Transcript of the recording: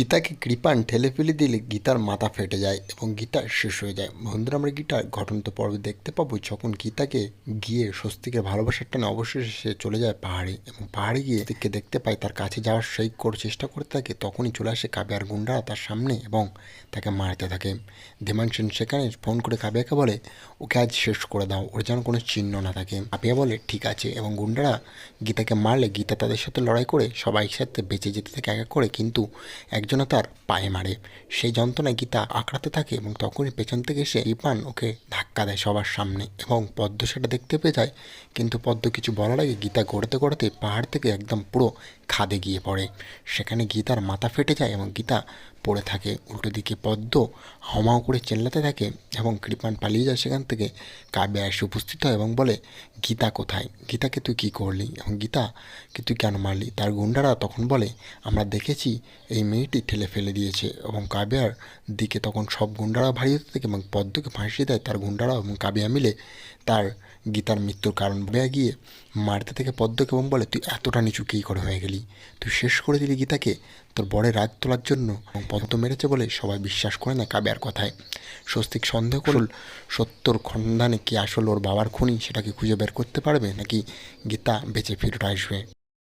গীতাকে কৃপান ঠেলে ফেলে দিলে গীতার মাথা ফেটে যায় এবং গীতা শেষ হয়ে যায়। বন্ধুরা আমরা গীতার ঘটন্ত পর্বে দেখতে পাবো যখন গীতাকে গিয়ে স্বস্তিকের ভালোবাসার টানে অবশেষে সে চলে যায় পাহাড়ে এবং পাহাড়ে গিয়ে স্বস্তিককে দেখতে পায়, তার কাছে যাওয়ার সেই করে চেষ্টা করতে থাকে, তখনই চলে আসে কাব্যার গুন্ডারা তার সামনে এবং তাকে মারতে থাকে। ধীমান সেন সেখানে ফোন করে কাবিয়াকে বলে, ওকে আজ শেষ করে দাও, ওর যেন কোনো চিহ্ন না থাকে। কাবিয়া বলে, ঠিক আছে। এবং গুন্ডারা গীতাকে মারলে গীতা তাদের সাথে লড়াই করে সবাই একসাথে বেঁচে যেতে থাকে এক এক করে, কিন্তু একজনে তার পায়ে মারে। সেই যন্ত্রণায় গীতা আঁকড়াতে থাকে এবং তখনই পেছন থেকে এসে ইপান ওকে ধাক্কা দেয় সবার সামনে এবং পদ্ম সেটা দেখতে পেয়ে যায়। কিন্তু পদ্ম কিছু বলার আগে গীতা গড়তে গড়তে পাহাড় থেকে একদম পুরো খাদে গিয়ে পড়ে। সেখানে গীতার মাথা ফেটে যায় এবং গীতা পড়ে থাকে, উল্টো দিকে পদ্ম হামাও করে চেল্লাতে থাকে এবং কৃপান পালিয়ে যায় সেখান থেকে। কাব্যা এসে উপস্থিত হয় এবং বলে, গীতা কোথায়? গীতাকে তুই কী করলি? এবং গীতা গীতাকে তুই কেন মারলি? তার গুন্ডারা তখন বলে, আমরা দেখেছি এই মেয়েটি ঠেলে ফেলে দিয়েছে। এবং কাব্যার দিকে তখন সব গুন্ডারা ভারী হতে থাকে এবং পদ্মকে ফাঁসিয়ে দেয় তার গুন্ডারা এবং কাব্যা মিলে তার গীতার মৃত্যুর কারণ বেয়া গিয়ে মারতে থেকে পদ্মকে এবং বলে, তুই এতটা নিচু কী করে হয়ে গেলি? তুই শেষ করে দিলি গীতাকে? তোর বড়ের রাগ তোলার জন্য? পদ্ম মেরেছে বলে সবাই বিশ্বাস করে না কাব্যার কথায়। স্বস্তিক সন্দেহ করল সত্যর খন্দানে কি আসল ওর বাবার খুনি? সেটাকে খুঁজে বের করতে পারবে? নাকি গীতা বেঁচে ফিরে আসবে?